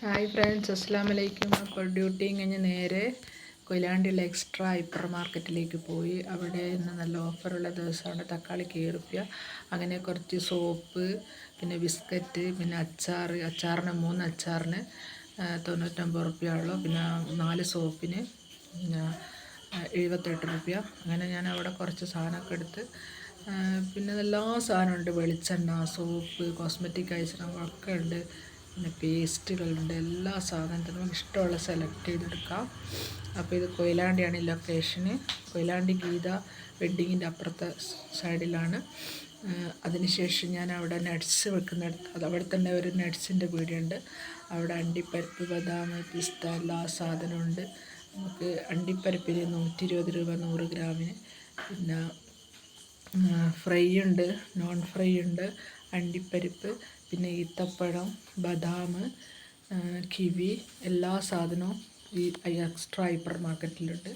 Hi friends അസ്സാം വലൈക്കും അപ്പോൾ ഡ്യൂട്ടി കഴിഞ്ഞ് നേരെ കൊയിലാണ്ടിയുള്ള എക്സ്ട്രാ ഹൈപ്പർ മാർക്കറ്റിലേക്ക് പോയി. അവിടെ ഇന്ന് നല്ല ഓഫറുള്ള ദിവസമാണ്. തക്കാളി ഏറുപ്യ അങ്ങനെ കുറച്ച് സോപ്പ് പിന്നെ ബിസ്ക്കറ്റ് പിന്നെ അച്ചാർ അച്ചാറിന് മൂന്ന് അച്ചാറിന് തൊണ്ണൂറ്റൊമ്പത് ഉള്ളൂ. പിന്നെ നാല് സോപ്പിന് എഴുപത്തെട്ട് റുപ്യ. അങ്ങനെ ഞാൻ അവിടെ കുറച്ച് സാധനമൊക്കെ എടുത്ത് പിന്നെ എല്ലാ സാധനമുണ്ട്. വെളിച്ചെണ്ണ സോപ്പ് കോസ്മെറ്റിക് ഐറ്റങ്ങളൊക്കെ ഉണ്ട്. പിന്നെ പേസ്റ്റുകളുണ്ട് എല്ലാ സാധനത്തിനും നമുക്ക് ഇഷ്ടമുള്ള സെലക്ട് ചെയ്തെടുക്കാം. അപ്പോൾ ഇത് കൊയിലാണ്ടിയാണ് ഈ ലൊക്കേഷന് കൊയിലാണ്ടി ഗീത വെഡ്ഡിങ്ങിന്റെ അപ്പുറത്തെ സൈഡിലാണ്. അതിനുശേഷം ഞാൻ അവിടെ നട്ട്സ് വെക്കുന്നിടത്ത് അത് അവിടെ തന്നെ ഒരു നട്ട്സിന്റെ വീടുണ്ട്. അവിടെ അണ്ടിപ്പരിപ്പ് ബദാം പിസ്ത എല്ലാ സാധനമുണ്ട് നമുക്ക് അണ്ടിപ്പരിപ്പിന് നൂറ്റി ഇരുപത് രൂപ നൂറ് ഗ്രാമിന്. പിന്നെ ഫ്രൈ ഉണ്ട് നോൺ ഫ്രൈ ഉണ്ട് അണ്ടിപ്പരിപ്പ് പിന്നെ ഈത്തപ്പഴം ബദാം കിവി എല്ലാ സാധനവും ഈ എക്സ്ട്രാ ഹൈപ്പർ മാർക്കറ്റിലുണ്ട്